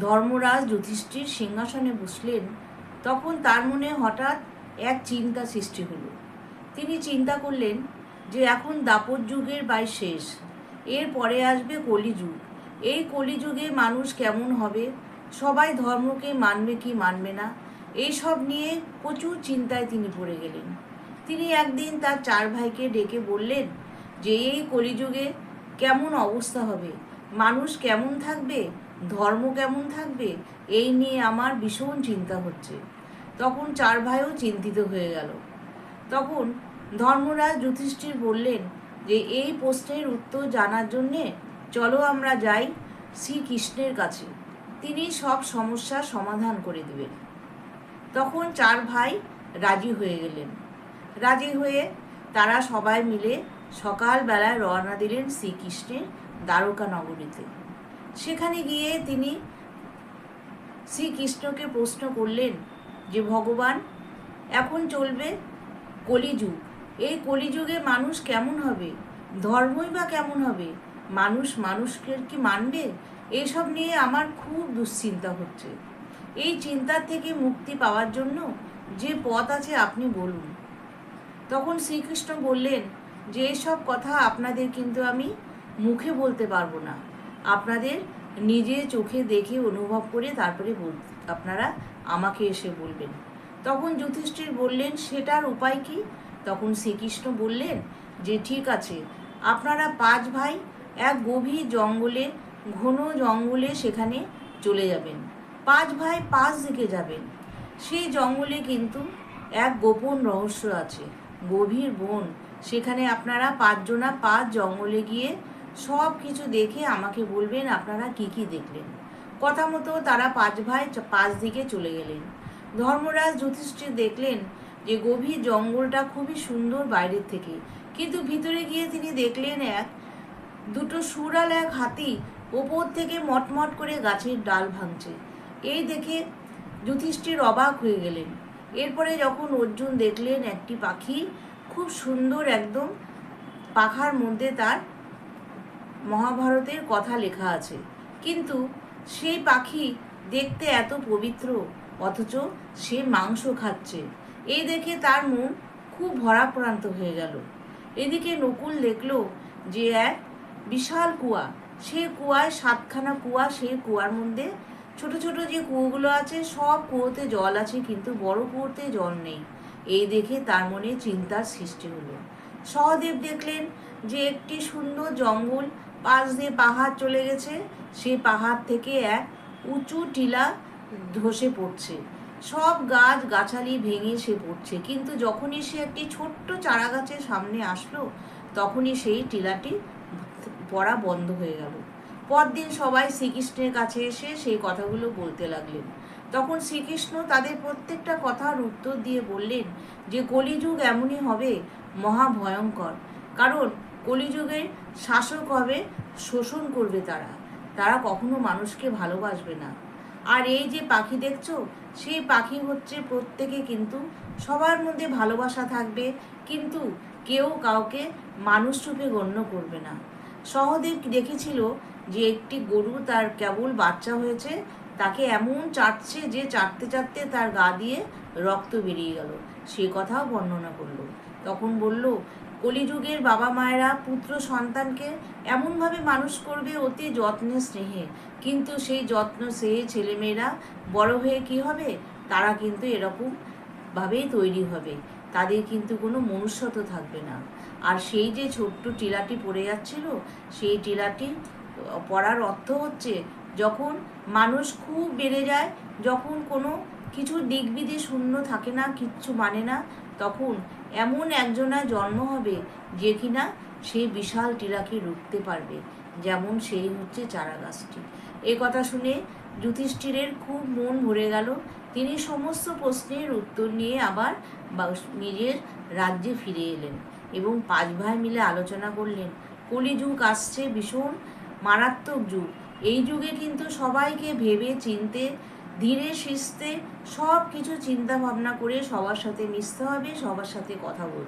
ধর্মরাজ যুধিষ্ঠির সিংহাসনে বসলেন, তখন তার মনে হঠাৎ এক চিন্তা সৃষ্টি হলো। তিনি চিন্তা করলেন যে এখন দাপর যুগের বাই শেষ, এর পরে আসবে কলিযুগ। এই কলিযুগে মানুষ কেমন হবে? সবাই ধর্মকে মানবে কি মানবে না? এই সব নিয়ে প্রচুর চিন্তায় তিনি পড়ে গেলেন। তিনি একদিন তার চার ভাইকে ডেকে বললেন যে, এই কলিযুগে কেমন অবস্থা হবে? মানুষ কেমন থাকবে? ধর্ম কেমন থাকবে? এই নিয়ে আমার ভীষণ চিন্তা হচ্ছে। তখন চার ভাইও চিন্তিত হয়ে গেল। তখন ধর্মরাজ যুধিষ্ঠির বললেন যে, এই প্রশ্নের উত্তর জানার জন্যে চলো আমরা যাই শ্রীকৃষ্ণের কাছে। তিনি সব সমস্যার সমাধান করে দেবেন। তখন চার ভাই রাজি হয়ে গেলেন। রাজি হয়ে তারা সবাই মিলে সকালবেলায় রওনা দিলেন শ্রীকৃষ্ণের দ্বারকা নগরীতে সেখানে গিয়ে তিনি শ্রীকৃষ্ণকে প্রশ্ন করলেন যে, ভগবান, এখন চলবে কলিযুগ। এই কলিযুগে মানুষ কেমন হবে? ধর্মই বা কেমন হবে? মানুষ মানুষকে কি মানবে? এসব নিয়ে আমার খুব দুশ্চিন্তা হচ্ছে। এই চিন্তার থেকে মুক্তি পাওয়ার জন্য যে পথ আছে আপনি বলুন। তখন শ্রীকৃষ্ণ বললেন, যে এসব কথা আপনাদের কিন্তু আমি মুখে বলতে পারব না। আপনাদের নিজে চোখে দেখে অনুভব করে তারপরে আপনারা আমাকে এসে বলবেন। তখন যুধিষ্ঠির বললেন, সেটার উপায় কি? তখন শ্রীকৃষ্ণ বললেন, যে ঠিক আছে, আপনারা পাঁচ ভাই এক গভীর জঙ্গলে, ঘন জঙ্গলে সেখানে চলে যাবেন। পাঁচ ভাই পাঁচ দিকে যাবেন। সেই জঙ্গলে কিন্তু এক গোপন রহস্য আছে। গভীর বন, সেখানে আপনারা পাঁচজনা পাঁচ জঙ্গলে গিয়ে সব কিছু দেখে আমাকে বলবেন আপনারা কি কি দেখলেন। কথা মতো তারা পাঁচ ভাই পাঁচ দিকে চলে গেলেন। ধর্মরাজ যুধিষ্ঠির দেখলেন যে গভীর জঙ্গলটা খুবই সুন্দর বাইরের থেকে। কিন্তু ভিতরে গিয়ে তিনি দেখলেন এক, দুটো সুরাল এক হাতি ওপর থেকে মটমট করে গাছের ডাল ভাঙছে। এই দেখে যুধিষ্ঠির অবাক হয়ে গেলেন। এরপরে যখন অর্জুন দেখলেন একটি পাখি, খুব সুন্দর একদম পাখার মধ্যে তার মহাভারতের কথা লেখা আছে। কিন্তু সেই পাখি দেখতে এত পবিত্র, অথচ সে মাংস খাচ্ছে। এই দেখে তার মন খুব ভরাক্রান্ত হয়ে গেল। এদিকে নকুল দেখল যে এক বিশাল কুয়া। সে কুয়ায় সাতখানা কুয়া, সেই কুয়ার মধ্যে ছোট ছোট যে কুয়োগুলো আছে, সব কুয়োতে জল আছে, কিন্তু বড় কুয়োতে জল নেই। এই দেখে তার মনে চিন্তার সৃষ্টি হলো। সহদেব দেখলেন যে একটি সুন্দর জঙ্গল পাশ দিয়ে পাহাড় চলে গেছে, সেই পাহাড় থেকে এক উঁচু টিলা ধসে পড়ছে। সব গাছ গাছালি ভেঙে সে পড়ছে। কিন্তু যখনই সে একটি ছোট্ট চারা গাছের সামনে আসলো, তখনই সেই টিলাটি পড়া বন্ধ হয়ে গেল। পরদিন সবাই শ্রীকৃষ্ণের কাছে এসে সেই কথাগুলো বলতে লাগলেন। তখন শ্রীকৃষ্ণ তাদের প্রত্যেকটা কথার উত্তর দিয়ে বললেন যে, কলিযুগ এমনই হবে মহাভয়ঙ্কর কারণ কলিযুগে শাসক হবে, শোষণ করবে তারা। তারা কখনো মানুষকে ভালোবাসবে না। আর এই যে পাখি দেখছ, সেই পাখি হচ্ছে প্রত্যেকে কিন্তু সবার মধ্যে ভালোবাসা থাকবে, কিন্তু কেউ কাউকে মানুষ রূপে গণ্য করবে না। সহদেব দেখেছিল যে একটি গরু তার কেবল বাচ্চা হয়েছে, তাকে এমন চাটছে যে চাটতে চাটতে তার গা দিয়ে রক্ত বেরিয়ে গেল। সে কথাও বর্ণনা করল। তখন বলল কলিযুগের বাবা মায়েরা পুত্র সন্তানকে এমনভাবে মানুষ করবে অতি যত্নে স্নেহে। কিন্তু সেই যত্ন স্নেহে ছেলেমেয়েরা বড় হয়ে কি হবে? তারা কিন্তু এরকম ভাবেই তৈরি হবে। তাদের কিন্তু কোনো মনুষ্যত্ব থাকবে না। আর সেই যে ছোট্ট টিলাটি পড়ে যাচ্ছিল, সেই টিলাটি পড়ার অর্থ হচ্ছে যখন মানুষ খুব বেড়ে যায়, যখন কোনো কিছু দিকবিধি শূন্য থাকে না, কিচ্ছু মানে না। তখন এমন একজনের জন্ম হবে যে কিনা সেই বিশাল টিলাকে রুখতে পারবে, যেমন সেই হচ্ছে চারা গাছটি এই কথা শুনে যুধিষ্ঠিরের খুব মন ভরে গেল। তিনি সমস্ত প্রশ্নের উত্তর নিয়ে আবার নিজের রাজ্যে ফিরে এলেন এবং পাঁচ ভাই মিলে আলোচনা করলেন। কলিযুগ আসছে, ভীষণ মারাত্মক যুগ। এই যুগে কিন্তু সবাইকে ভেবে চিনতে ধীরে সুস্থে সব কিছু চিন্তা ভাবনা করে সবার সাথে মিশতে হবে, সবার সাথে কথা বলতে